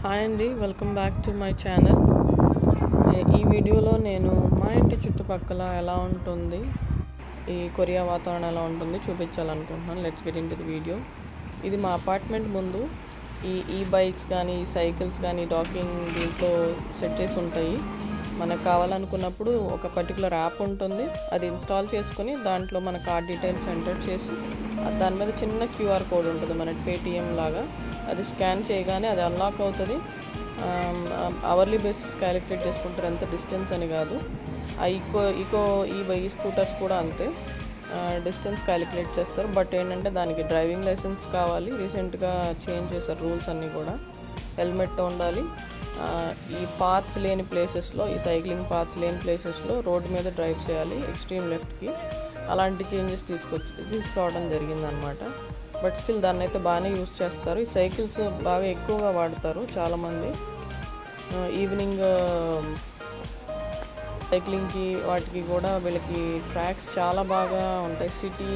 Hi అండి welcome back to my channel. ఈ వీడియోలో నేను మా ఇంటి చుట్టుపక్కల ఎలా ఉంటుంది ఈ కొరియా వాతావరణం ఎలా ఉంటుంది చూపించాలనుకుంటున్నాను. Let's get into the video ఇది మా అపార్ట్మెంట్ ముందు. ఈ ఈ బైక్స్ కానీ ఈ సైకిల్స్ కానీ డాకింగ్ దీంట్లో సెట్ చేసి ఉంటాయి. మనకు కావాలనుకున్నప్పుడు ఒక పర్టికులర్ యాప్ ఉంటుంది. అది ఇన్స్టాల్ చేసుకుని దాంట్లో మన కార్డ్ డీటెయిల్స్ ఎంటర్ చేసి దాని మీద చిన్న క్యూఆర్ కోడ్ ఉంటుంది మన పేటిఎం లాగా. అది స్కాన్ చేయగానే అది అన్లాక్ అవుతుంది. అవర్లీ బేసిస్ క్యాలిక్యులేట్ చేసుకుంటారు. ఎంత డిస్టెన్స్ అని కాదు. ఆ ఈకో ఈకో ఈ ఈ స్కూటర్స్ కూడా అంతే. డిస్టెన్స్ క్యాలిక్యులేట్ చేస్తారు. బట్ ఏంటంటే దానికి డ్రైవింగ్ లైసెన్స్ కావాలి. రీసెంట్గా చేంజ్ చేశారు రూల్స్ అన్నీ కూడా. హెల్మెట్ ఉండాలి. ఈ పార్ట్స్ లేని ప్లేసెస్లో ఈ సైక్లింగ్ పార్ట్స్ లేని ప్లేసెస్లో రోడ్డు మీద డ్రైవ్ చేయాలి. ఎక్స్ట్రీమ్ లెఫ్ట్కి అలాంటి చేంజెస్ తీసుకొచ్చి తీసుకురావడం జరిగిందనమాట బట్ స్టిల్ దాన్ని అయితే బాగానే యూస్ చేస్తారు. ఈ సైకిల్స్ బాగా ఎక్కువగా వాడతారు చాలామంది. ఈవినింగ్ సైక్లింగ్కి వాటికి కూడా వీళ్ళకి ట్రాక్స్ చాలా బాగా ఉంటాయి. సిటీ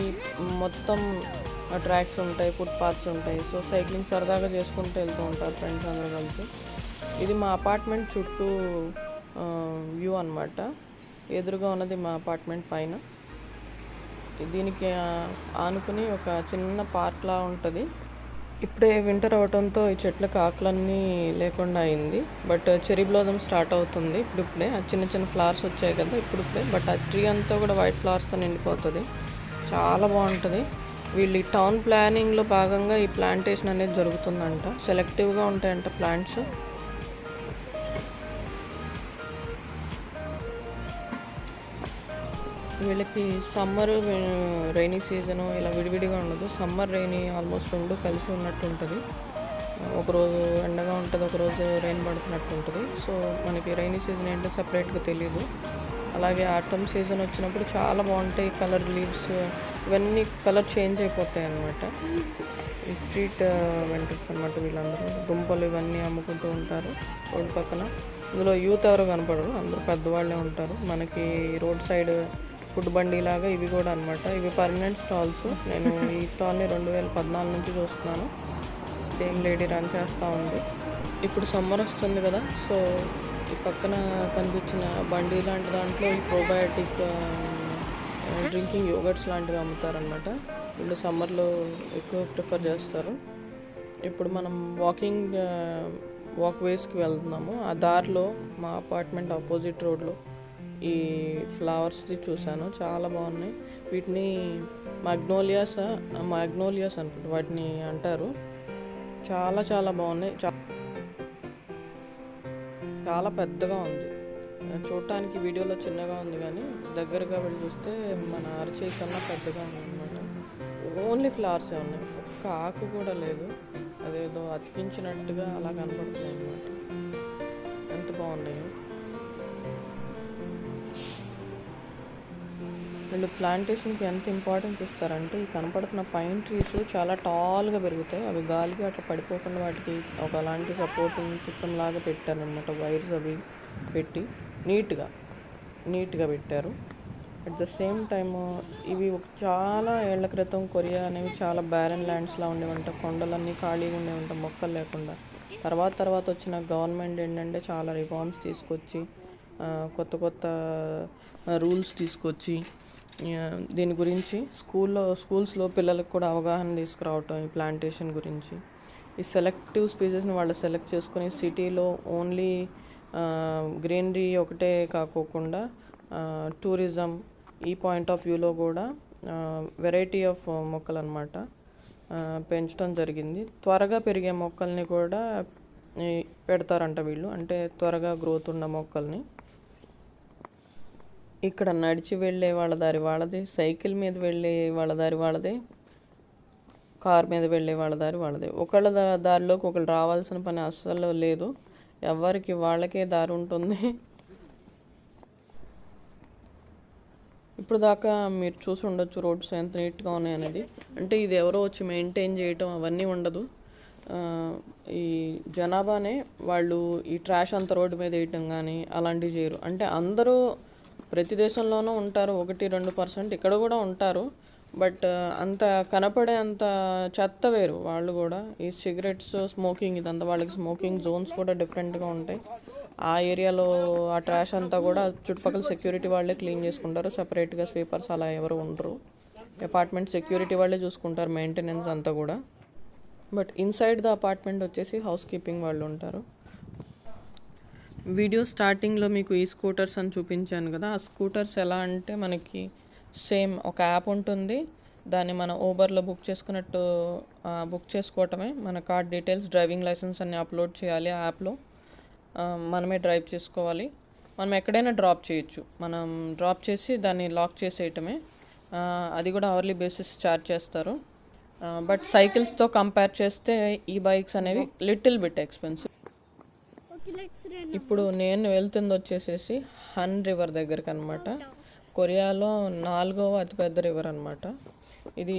మొత్తం ట్రాక్స్ ఉంటాయి ఫుట్ పాత్స్ ఉంటాయి. సో సైక్లింగ్ సరదాగా చేసుకుంటూ వెళ్తూ ఉంటారు ఫ్రెండ్స్ అందరూ కలిసి. ఇది మా అపార్ట్మెంట్ చుట్టూ వ్యూ అన్నమాట. ఎదురుగా ఉన్నది మా అపార్ట్మెంట్ పైన. దీనికి ఆనుకుని ఒక చిన్న పార్క్లా ఉంటుంది. ఇప్పుడే వింటర్ అవటంతో ఈ చెట్లకు ఆకులన్నీ లేకుండా అయింది. బట్ చెరీ బ్లోజం స్టార్ట్ అవుతుంది ఇప్పుడిప్పుడే ఆ చిన్న చిన్న ఫ్లవర్స్ వచ్చాయి కదా ఇప్పుడిప్పుడే బట్ ఆ ట్రీ అంతా కూడా వైట్ ఫ్లవర్స్తో నిండిపోతుంది. చాలా బాగుంటుంది. వీళ్ళు ఈ టౌన్ ప్లానింగ్లో భాగంగా ఈ ప్లాంటేషన్ అనేది జరుగుతుందంట. సెలెక్టివ్గా ఉంటాయంట ప్లాంట్స్. వీళ్ళకి సమ్మర్ రైనీ సీజను ఇలా విడివిడిగా ఉండదు. సమ్మర్ రైనీ ఆల్మోస్ట్ రెండు కలిసి ఉన్నట్టు ఉంటుంది. ఒకరోజు ఎండగా ఉంటుంది ఒకరోజు రైన్ పడుతున్నట్టు ఉంటుంది. సో మనకి రైనీ సీజన్ ఏంటో సపరేట్గా తెలియదు అలాగే ఆటమ్ సీజన్ వచ్చినప్పుడు చాలా బాగుంటాయి కలర్ లీవ్స్ ఇవన్నీ కలర్ చేంజ్ అయిపోతాయి అన్నమాట. ఈ స్ట్రీట్ వెంటర్స్ అనమాట వీళ్ళందరూ. దుంపలు ఇవన్నీ అమ్ముకుంటూ ఉంటారు రోడ్డు పక్కన. ఇందులో యూత్ ఎవరు కనపడరు. అందరూ పెద్దవాళ్ళే ఉంటారు. మనకి రోడ్ సైడ్ ఫుడ్ బండి లాగా ఇవి కూడా అనమాట ఇవి పర్మనెంట్ స్టాల్స్ నేను ఈ స్టాల్ని రెండు వేల పద్నాలుగు నుంచి చూస్తున్నాను. సేమ్ లేడీ రన్ చేస్తూ ఉంది. ఇప్పుడు సమ్మర్ వస్తుంది కదా సో ఈ పక్కన కనిపించిన బండి లాంటి దాంట్లో ఈ ప్రోబయాటిక్ డ్రింకింగ్ యోగర్ట్స్ లాంటివి అమ్ముతారనమాట వీళ్ళు సమ్మర్లో ఎక్కువ ప్రిఫర్ చేస్తారు. ఇప్పుడు మనం వాకింగ్ వాక్వేస్కి వెళ్తున్నాము. ఆ దారిలో మా అపార్ట్మెంట్ ఆపోజిట్ రోడ్లో ఈ ఫ్లవర్స్ది చూశాను. చాలా బాగున్నాయి. వీటిని మగ్నోలియాస్ మగ్నోలియాస్ అనుకుంటా వాటిని అంటారు. చాలా చాలా బాగున్నాయి. చాలా పెద్దగా ఉంది. చూడటానికి వీడియోలో చిన్నగా ఉంది కానీ దగ్గరగా వెళ్ళి చూస్తే మన అరచేయి కన్నా పెద్దగా ఉంది అనమాట ఓన్లీ ఫ్లవర్సే ఉన్నాయి. ఒక్క ఆకు కూడా లేదు. అదేదో అతికించినట్టుగా అలా కనపడుతుంది అనమాట ఎంత బాగున్నాయో. వీళ్ళు ప్లాంటేషన్కి ఎంత ఇంపార్టెన్స్ ఇస్తారంటే ఈ కనపడుతున్న పైన్ ట్రీస్ చాలా టాల్గా పెరుగుతాయి. అవి గాలికి అట్లా పడిపోకుండా వాటికి ఒక అలాంటి సపోర్టింగ్ సిస్టమ్ లాగా పెట్టారనమాట వైర్స్ అవి పెట్టి నీట్గా నీట్గా పెట్టారు. అట్ ద సేమ్ టైమ్ ఇవి ఒక చాలా ఏళ్ళ క్రితం కొరియా అనేవి చాలా బ్యారన్ ల్యాండ్స్లా ఉండేవంట. కొండలన్నీ ఖాళీగా ఉండేవంట. మొక్కలు లేకుండా. తర్వాత తర్వాత వచ్చిన గవర్నమెంట్ ఏంటంటే చాలా రిఫార్మ్స్ తీసుకొచ్చి కొత్త కొత్త రూల్స్ తీసుకొచ్చి దీని గురించి స్కూల్లో స్కూల్స్లో పిల్లలకు కూడా అవగాహన తీసుకురావటం ఈ ప్లాంటేషన్ గురించి. ఈ సెలెక్టివ్ స్పీసెస్ని వాళ్ళు సెలెక్ట్ చేసుకొని సిటీలో ఓన్లీ గ్రీనరీ ఒకటే కాకోకుండా టూరిజం ఈ పాయింట్ ఆఫ్ వ్యూలో కూడా వెరైటీ ఆఫ్ మొక్కలు అనమాట పెంచడం జరిగింది. త్వరగా పెరిగే మొక్కల్ని కూడా పెడతారంట వీళ్ళు. అంటే త్వరగా గ్రోత్ ఉన్న మొక్కల్ని. ఇక్కడ నడిచి వెళ్ళే వాళ్ళ దారి వాళ్ళదే సైకిల్ మీద వెళ్ళే వాళ్ళ దారి వాళ్ళదే కార్ మీద వెళ్ళే వాళ్ళ దారి వాళ్ళదే. ఒకళ్ళ దారిలోకి ఒకళ్ళు రావాల్సిన పని అస్సలు లేదు. ఎవరికి వాళ్ళకే దారి ఉంటుంది. ఇప్పుడు దాకా మీరు చూసి ఉండొచ్చు రోడ్స్ ఎంత నీట్గా ఉన్నాయి అనేది. అంటే ఇది ఎవరో వచ్చి మెయింటైన్ చేయటం అవన్నీ ఉండదు. ఈ జనాభానే వాళ్ళు ఈ ట్రాష్ అంత రోడ్డు మీద వేయటం కానీ అలాంటివి చేయరు. అంటే అందరూ ప్రతి దేశంలోనూ ఉంటారు ఒకటి రెండు పర్సెంట్ ఇక్కడ కూడా ఉంటారు. బట్ అంత కనపడే అంత చెత్త వేరు. వాళ్ళు కూడా ఈ సిగరెట్స్ స్మోకింగ్ ఇదంతా వాళ్ళకి స్మోకింగ్ జోన్స్ కూడా డిఫరెంట్గా ఉంటాయి. ఆ ఏరియాలో ఆ ట్రాష్ అంతా కూడా చుట్టుపక్కల సెక్యూరిటీ వాళ్ళే క్లీన్ చేసుకుంటారు. సపరేట్గా స్వీపర్స్ అలా ఎవరు ఉండరు. అపార్ట్మెంట్ సెక్యూరిటీ వాళ్ళే చూసుకుంటారు మెయింటెనెన్స్ అంతా కూడా. బట్ ఇన్సైడ్ ద అపార్ట్మెంట్ వచ్చేసి హౌస్ కీపింగ్ వాళ్ళు ఉంటారు. వీడియో స్టార్టింగ్లో మీకు ఈ స్కూటర్స్ అని చూపించాను కదా ఆ స్కూటర్స్ ఎలా అంటే మనకి సేమ్ ఒక యాప్ ఉంటుంది. దాన్ని మన ఊబర్లో బుక్ చేసుకున్నట్టు బుక్ చేసుకోవటమే. మన కార్డ్ డీటెయిల్స్ డ్రైవింగ్ లైసెన్స్ అన్ని అప్లోడ్ చేయాలి ఆ యాప్లో. మనమే డ్రైవ్ చేసుకోవాలి. మనం ఎక్కడైనా డ్రాప్ చేయొచ్చు. మనం డ్రాప్ చేసి దాన్ని లాక్ చేసేయటమే. అది కూడా అవర్లీ బేసిస్ ఛార్జ్ చేస్తారు. బట్ సైకిల్స్తో కంపేర్ చేస్తే ఈ బైక్స్ అనేవి లిటిల్ బిట్ ఎక్స్పెన్సివ్. ఇప్పుడు నేను వెళ్తుంది వచ్చేసేసి హన్ రివర్ దగ్గరికి అనమాట కొరియాలో నాలుగవ అతిపెద్ద రివర్ అనమాట. ఇది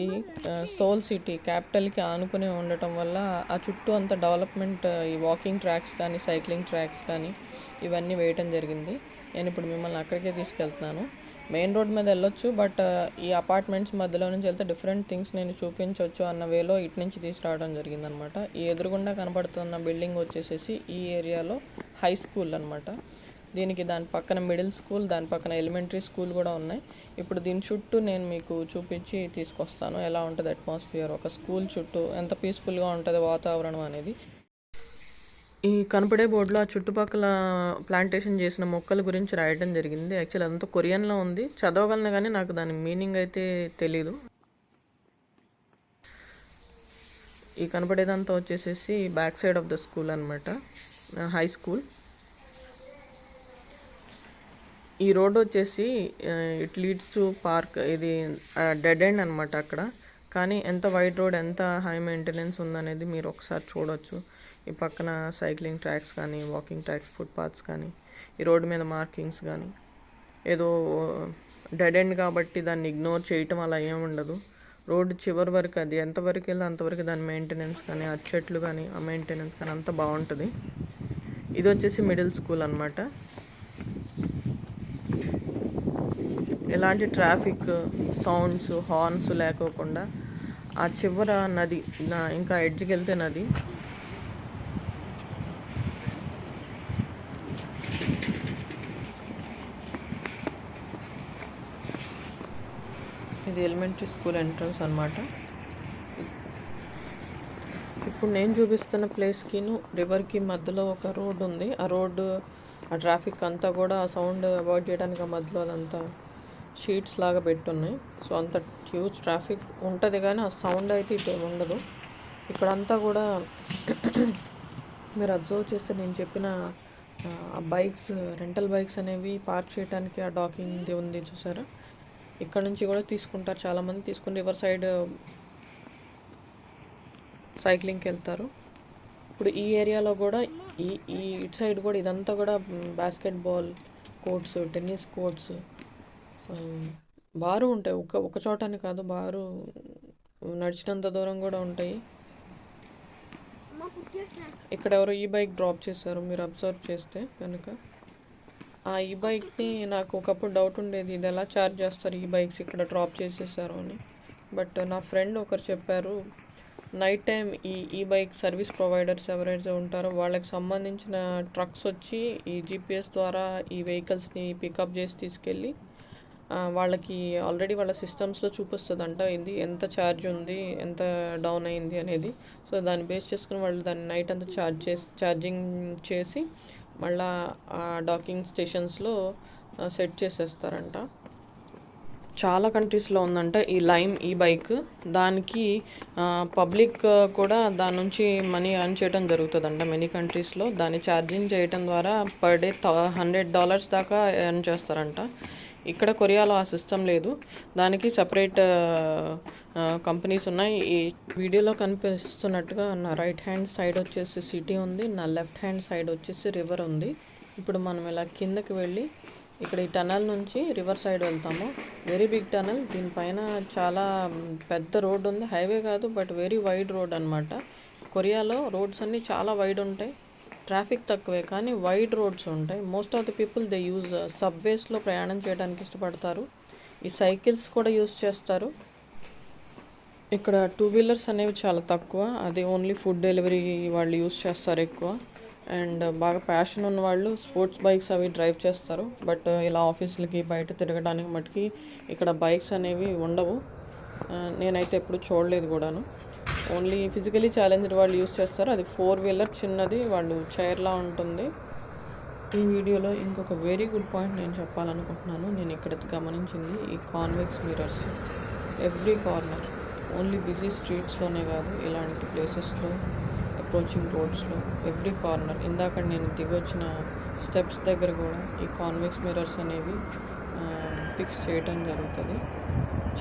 సోల్ సిటీ క్యాపిటల్కి ఆనుకుని ఉండటం వల్ల ఆ చుట్టూ అంత డెవలప్మెంట్ ఈ వాకింగ్ ట్రాక్స్ కానీ సైక్లింగ్ ట్రాక్స్ కానీ ఇవన్నీ వేయటం జరిగింది. నేను ఇప్పుడు మిమ్మల్ని అక్కడికే తీసుకెళ్తున్నాను. మెయిన్ రోడ్ మీద వెళ్ళొచ్చు బట్ ఈ అపార్ట్మెంట్స్ మధ్యలో నుంచి వెళ్తే డిఫరెంట్ థింగ్స్ నేను చూపించవచ్చు అన్న వేలో ఇటు నుంచి తీసుకురావడం జరిగిందనమాట. ఈ ఎదురుగుండా కనపడుతున్న బిల్డింగ్ వచ్చేసేసి ఈ ఏరియాలో హై స్కూల్ అనమాట దీనికి దాని పక్కన మిడిల్ స్కూల్ దాని పక్కన ఎలిమెంటరీ స్కూల్ కూడా ఉన్నాయి. ఇప్పుడు దీని చుట్టూ నేను మీకు చూపించి తీసుకొస్తాను. ఎలా ఉంటుంది అట్మాస్ఫియర్? ఒక స్కూల్ చుట్టూ ఎంత పీస్ఫుల్గా ఉంటుంది వాతావరణం అనేది? ఈ కనపడే బోర్డులో ఆ చుట్టుపక్కల ప్లాంటేషన్ చేసిన మొక్కల గురించి రాయడం జరిగింది. యాక్చువల్ అదంతా కొరియన్లో ఉంది. చదవగలను కానీ నాకు దాని మీనింగ్ అయితే తెలీదు. ఈ కనపడేదంతా వచ్చేసేసి back side of the school అనమాట హై స్కూల్ ఈ రోడ్ వచ్చేసి ఇట్ లీడ్స్ టు పార్క్ ఇది డెడ్ ఎండ్ అనమాట అక్కడ. కానీ ఎంత వైడ్ రోడ్ ఎంత హై మెయింటెనెన్స్ ఉందనేది మీరు ఒకసారి చూడొచ్చు. ఈ పక్కన సైక్లింగ్ ట్రాక్స్ కానీ వాకింగ్ ట్రాక్స్ ఫుట్పాత్స్ కానీ ఈ రోడ్డు మీద మార్కింగ్స్ కానీ. ఏదో uh, డెడ్ ఎండ్ కాబట్టి దాన్ని ఇగ్నోర్ చేయటం అలా ఏమి ఉండదు. రోడ్డు చివరి వరకు అది ఎంతవరకు వెళ్ళి అంతవరకు దాని మెయింటెనెన్స్ కానీ ఆ చెట్లు కానీ ఆ మెయింటెనెన్స్ కానీ అంత బాగుంటుంది. ఇది వచ్చేసి మిడిల్ స్కూల్ అనమాట ఎలాంటి ట్రాఫిక్ సౌండ్స్ హార్న్స్ లేకోకుండా ఆ చివర నది నా- ఇంకా ఎడ్జ్కి వెళ్తే నది. ఇది ఎలిమెంటరీ స్కూల్ ఎంట్రన్స్ అనమాట ఇప్పుడు నేను చూపిస్తున్న ప్లేస్కిను రివర్కి మధ్యలో ఒక రోడ్ ఉంది ఆ రోడ్డు ఆ ట్రాఫిక్ అంతా కూడా ఆ సౌండ్ అవాయిడ్ చేయడానికి ఆ మధ్యలో అదంతా షీట్స్ లాగా పెట్టున్నాయి. సో అంత హ్యూజ్ ట్రాఫిక్ ఉంటుంది కానీ ఆ సౌండ్ అయితే ఇటు ఉండదు. ఇక్కడంతా కూడా మీరు అబ్జర్వ్ చేస్తే నేను చెప్పిన బైక్స్ రెంటల్ బైక్స్ అనేవి పార్క్ చేయడానికి ఆ డాకింగ్ ఉంది చూసారా? ఇక్కడ నుంచి కూడా తీసుకుంటారు. చాలామంది తీసుకుని రివర్ సైడ్ సైక్లింగ్కి వెళ్తారు. ఇప్పుడు ఈ ఏరియాలో కూడా ఈ ఈ ఇటు సైడ్ కూడా ఇదంతా కూడా బాస్కెట్బాల్ కోర్ట్స్ టెన్నిస్ కోర్ట్స్ బారు ఉంటాయి. ఒక ఒక చోటని కాదు బారు నడిచినంత దూరం కూడా ఉంటాయి. ఇక్కడ ఎవరో ఈ బైక్ డ్రాప్ చేశారు. మీరు అబ్జర్వ్ చేస్తే కనుక ఆ ఈ బైక్ని నాకు ఒకప్పుడు డౌట్ ఉండేది. ఇది ఎలా ఛార్జ్ చేస్తారు? ఈ బైక్స్ ఇక్కడ డ్రాప్ చేసేసారు అని. బట్ నా ఫ్రెండ్ ఒకరు చెప్పారు నైట్ టైం ఈ ఈ బైక్ సర్వీస్ ప్రొవైడర్స్ ఎవరైతే ఉంటారో వాళ్ళకి సంబంధించిన ట్రక్స్ వచ్చి ఈ జీపీఎస్ ద్వారా ఈ వెహికల్స్ని పికప్ చేసి తీసుకెళ్ళి వాళ్ళకి ఆల్రెడీ వాళ్ళ సిస్టమ్స్లో చూపిస్తుందంట ఇది ఎంత ఛార్జ్ ఉంది ఎంత డౌన్ అయింది అనేది. సో దాన్ని బేస్ చేసుకుని వాళ్ళు దాన్ని నైట్ అంతా ఛార్జ్ చేసి ఛార్జింగ్ చేసి మళ్ళా ఆ డాకింగ్ స్టేషన్స్లో సెట్ చేసేస్తారంట. చాలా కంట్రీస్లో ఉందంట ఈ లైమ్ ఈ బైక్ దానికి పబ్లిక్ కూడా దాని నుంచి మనీ ఎర్న్ చేయడం జరుగుతుందంట. మెనీ కంట్రీస్లో దాన్ని ఛార్జింగ్ చేయడం ద్వారా పర్ డే హండ్రెడ్ డాలర్స్ దాకా ఎర్న్ చేస్తారంట. ఇక్కడ కొరియాలో ఆ సిస్టమ్ లేదు. దానికి సపరేట్ కంపెనీస్ ఉన్నాయి. ఈ వీడియోలో కనిపిస్తున్నట్టుగా నా రైట్ హ్యాండ్ సైడ్ వచ్చేసి సిటీ ఉంది. నా లెఫ్ట్ హ్యాండ్ సైడ్ వచ్చేసి రివర్ ఉంది. ఇప్పుడు మనం ఇలా కిందకి వెళ్ళి ఇక్కడ ఈ టనల్ నుంచి రివర్ సైడ్ వెళ్తాము. Very big tunnel. దీనిపైన చాలా పెద్ద రోడ్ ఉంది. హైవే కాదు బట్ వెరీ వైడ్ రోడ్ అన్నమాట. కొరియాలో రోడ్స్ అన్నీ చాలా వైడ్ ఉంటాయి. ట్రాఫిక్ తక్కువే కానీ వైడ్ రోడ్స్ ఉంటాయి. Most of the people they use సబ్వేస్లో ప్రయాణం చేయడానికి ఇష్టపడతారు. ఈ సైకిల్స్ కూడా యూజ్ చేస్తారు. ఇక్కడ టూ వీలర్స్ అనేవి చాలా తక్కువ. అది ఓన్లీ ఫుడ్ డెలివరీ వాళ్ళు యూజ్ చేస్తారు ఎక్కువ. అండ్ uh, బాగా ప్యాషన్ ఉన్న వాళ్ళు స్పోర్ట్స్ బైక్స్ అవి డ్రైవ్ చేస్తారు. బట్ uh, ఇలా ఆఫీసులకి బయట తిరగడానికి మటుకి ఇక్కడ బైక్స్ అనేవి ఉండవు. Uh, నేనైతే ఎప్పుడు చూడలేదు కూడాను. ఓన్లీ ఫిజికలీ ఛాలెంజ్డ్ వాళ్ళు యూస్ చేస్తారు. అది ఫోర్ వీలర్ చిన్నది వాళ్ళు చైర్లా ఉంటుంది. ఈ వీడియోలో ఇంకొక వెరీ గుడ్ పాయింట్ నేను చెప్పాలనుకుంటున్నాను. నేను ఇక్కడ గమనించింది ఈ convex mirrors every corner only busy స్ట్రీట్స్లోనే కాదు ఇలాంటి ప్లేసెస్లో అప్రోచింగ్ రోడ్స్లో ఎవ్రీ కార్నర్ ఇందాక నేను దిగొచ్చిన స్టెప్స్ దగ్గర కూడా ఈ కాన్వెక్స్ మిరర్స్ అనేవి ఫిక్స్ చేయటం జరుగుతుంది.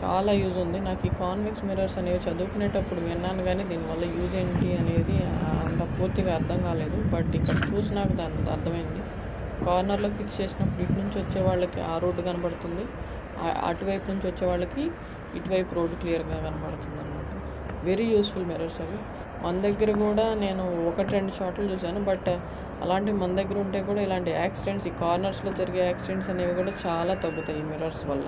చాలా యూజ్ ఉంది. నాకు ఈ కాన్వెక్స్ మిరర్స్ అనేవి చదువుకునేటప్పుడు విన్నాను కానీ దీనివల్ల యూజ్ ఏంటి అనేది అంత పూర్తిగా అర్థం కాలేదు. బట్ ఇక్కడ చూసి నాకు దాని అర్థమైంది. కార్నర్లో ఫిక్స్ చేసినప్పుడు ఇటు నుంచి వచ్చే వాళ్ళకి ఆ రోడ్డు కనబడుతుంది. అటువైపు నుంచి వచ్చే వాళ్ళకి ఇటువైపు రోడ్డు క్లియర్గా కనబడుతుంది అనమాట వెరీ యూస్ఫుల్ మిర్రర్స్ అవి. మన దగ్గర కూడా నేను ఒకటి రెండు చోట్ల చూశాను. బట్ అలాంటి మన దగ్గర ఉంటే కూడా ఇలాంటి యాక్సిడెంట్స్ ఈ కార్నర్స్లో జరిగే యాక్సిడెంట్స్ అనేవి కూడా చాలా తగ్గుతాయి ఈ మిర్రర్స్ వల్ల.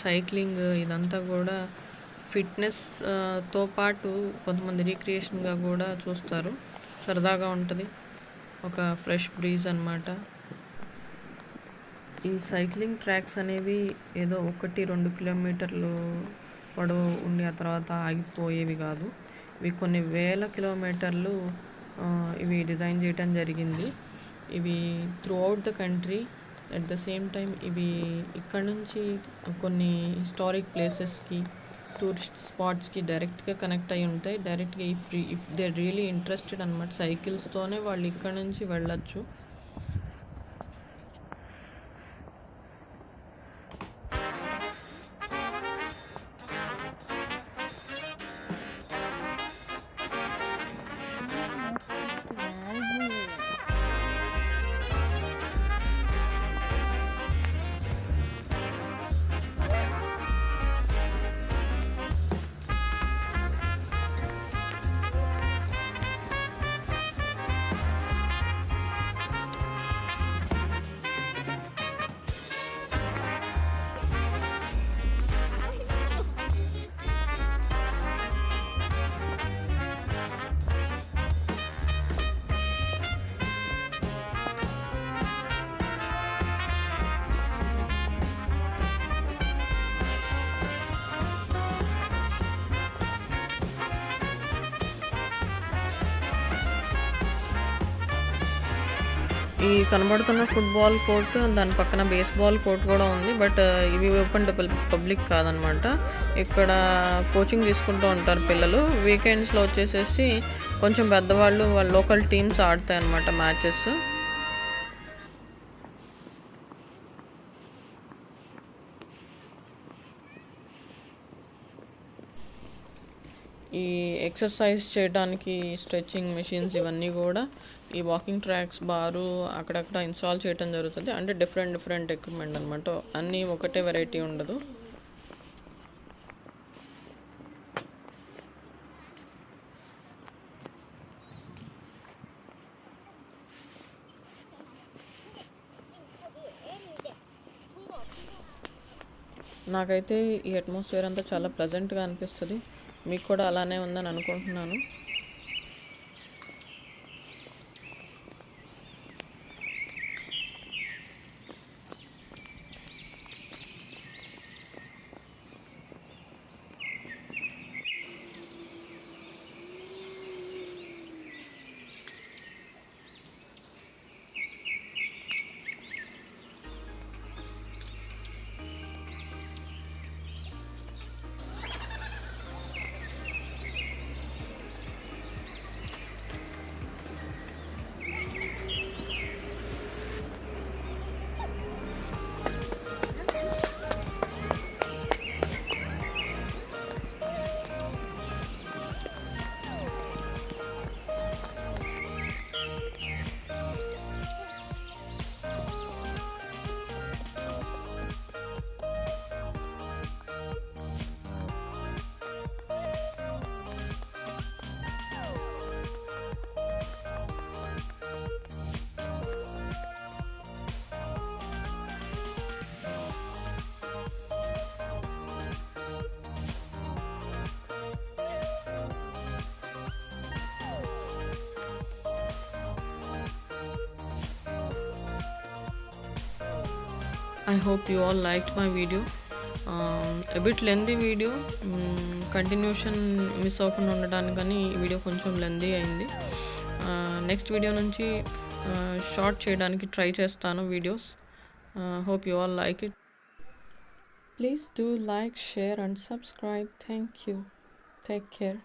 సైక్లింగ్ ఇదంతా కూడా ఫిట్నెస్తో పాటు కొంతమంది రీక్రియేషన్గా కూడా చూస్తారు. సరదాగా ఉంటుంది. ఒక ఫ్రెష్ బ్రీజ్ అనమాట ఈ సైక్లింగ్ ట్రాక్స్ అనేవి ఏదో ఒకటి రెండు కిలోమీటర్లు పొడవు ఉండి ఆ తర్వాత ఆగిపోయేవి కాదు. ఇవి కొన్ని వేల కిలోమీటర్లు ఇవి డిజైన్ చేయటం జరిగింది. ఇవి throughout the country at the same time ఇవి ఇక్కడ నుంచి కొన్ని హిస్టారిక్ ప్లేసెస్కి టూరిస్ట్ స్పాట్స్కి డైరెక్ట్గా కనెక్ట్ అయి ఉంటాయి. డైరెక్ట్గా ఈ free if they really interested అనమాట సైకిల్స్తోనే వాళ్ళు ఇక్కడ నుంచి వెళ్ళచ్చు. ఈ కనబడుతున్న ఫుట్బాల్ కోర్ట్ దాని పక్కన బేస్బాల్ కోర్ట్ కూడా ఉంది బట్ ఇవి ఓపెన్ టు పబ్లిక్ కాదనమాట. ఇక్కడ కోచింగ్ తీసుకుంటూ ఉంటారు పిల్లలు. వీకెండ్స్లో వచ్చేసేసి కొంచెం పెద్దవాళ్ళు వాళ్ళ లోకల్ టీమ్స్ ఆడతాయి అనమాట మ్యాచెస్. ఈ ఎక్సర్సైజ్ చేయడానికి స్ట్రెచ్చింగ్ మెషిన్స్ ఇవన్నీ కూడా ఈ వాకింగ్ ట్రాక్స్ బారు అక్కడక్కడ ఇన్స్టాల్ చేయడం జరుగుతుంది. అంటే డిఫరెంట్ డిఫరెంట్ ఎక్విప్మెంట్ అనమాట అన్నీ ఒకటే వెరైటీ ఉండదు. నాకైతే ఈ అట్మాస్ఫియర్ అంతా చాలా ప్లెజెంట్గా అనిపిస్తుంది. మీకు కూడా అలానే ఉందని అనుకుంటున్నాను. I hope you all liked my video. Um, a bit lengthy video. Mm, continuation miss అవ్వకుండా ఉండడానికని ఈ వీడియో కొంచెం లెందీ అయింది. Uh, నెక్స్ట్ వీడియో నుంచి uh, షార్ట్ చేయడానికి ట్రై చేస్తాను videos hope you all like it please do like share and subscribe thank you take care